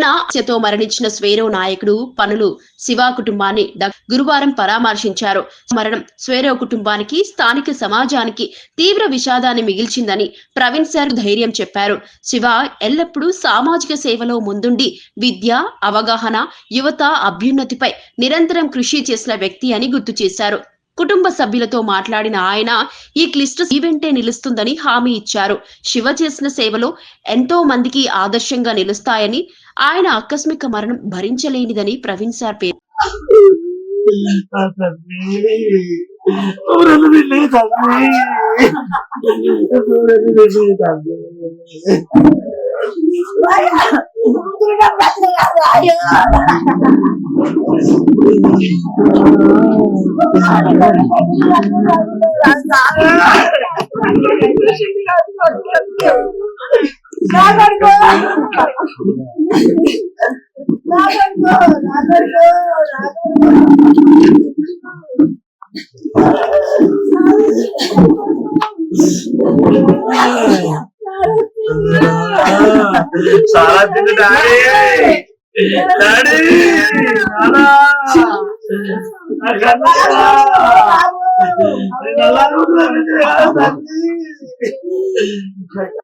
నిన్న హత్యతో మరణించిన స్వేరో నాయకుడు పనులు శివ కుటుంబాన్ని గురువారం పరామర్శించారు. మరణం స్వేరో కుటుంబానికి స్థానిక సమాజానికి తీవ్ర విషాదాన్ని మిగిల్చిందని ప్రవీణ్ సార్ ధైర్యం చెప్పారు. శివ ఎల్లప్పుడూ సామాజిక సేవలో ముందుండి విద్య అవగాహన యువత అభ్యున్నతిపై నిరంతరం కృషి చేసిన వ్యక్తి అని గుర్తు చేశారు. కుటుంబ సభ్యులతో మాట్లాడిన ఆయన ఈ క్లిష్ట ఈవెంటే నిలుస్తుందని హామీ ఇచ్చారు. శివ చేసిన సేవలో ఎంతో మందికి ఆదర్శంగా నిలుస్తాయని ఆయన ఆకస్మిక మరణం భరించలేనిదని ప్రవీణ్ సార్ పేరు ఆ చాలా తిండి daddy. Daddy Regalaram o nome de